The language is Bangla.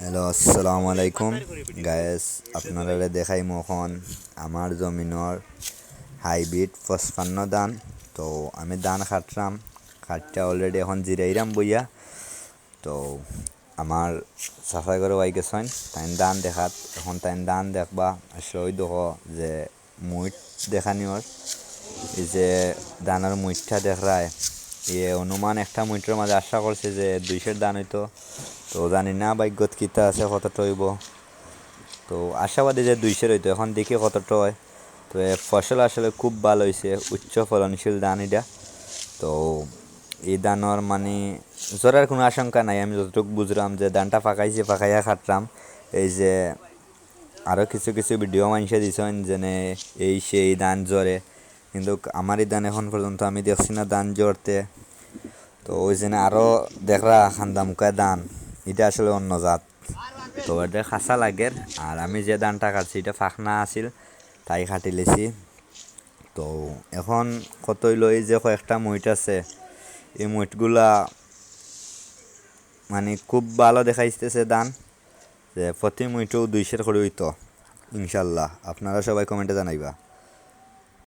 হ্যালো আসসালামু আলাইকুম গায়েস আপনারা দেখাই মখন আমার জমিনর হাইব্রিড পঁচপান্ন ধান তো আমি ধান খাটলাম খাটটা অলরেডি এখন জিরাইরাম বইয়া। তো আমার সাফাই করে ওয়াই গেছেন তাই ধান দেখাত, এখন তাই ধান দেখবা আসলে দেখো যে মুইট দেখানিওর এই যে ধানের মুইটটা দেখায়। এ অনুমান একটা মুইটের মাঝে আশা করছে যে দুইশের দান হইতো। তো জানি না ভাগ্যত কিতা আছে, কতটা হইব। তো আশাবাদী যে দুইশের হইতো, এখন দেখি কতটা হয়। তো ফসল আসলে খুব ভালো হয়েছে উচ্চ ফলনশীল ধান এটা। তো এই ধানের মানে জ্বরের কোনো আশঙ্কা নাই, আমি যতটুকু বুঝলাম যে ধানটা ফাঁকাইছে ফাঁকাইয়া খাটলাম। এই যে আরও কিছু কিছু ভিডিও মানুষে দিছেন যেনে এই সেই ধান জ্বরে কিন্তু আমার এই ধান এখন পর্যন্ত, আমি দেখছি না ধান জ্বরতে তো ওই জন্য আরও দেখরা খান্দা মুখা ধান এটা আসলে অন্য জাত। তো এটা খাসা লাগের। আর আমি যে ধানটা কাটছি এটা ফাঁকনা আছিল, তাই কাটি লেছি। তো এখন কতই লই যে কয়েকটা মইট আছে, এই মইটগুলা মানে খুব ভালো দেখাইতেছে দান, যে প্রতি মইটও দুইশের করে হইতো, ইনশাল্লাহ। আপনারা সবাই কমেন্টে জানাইবা।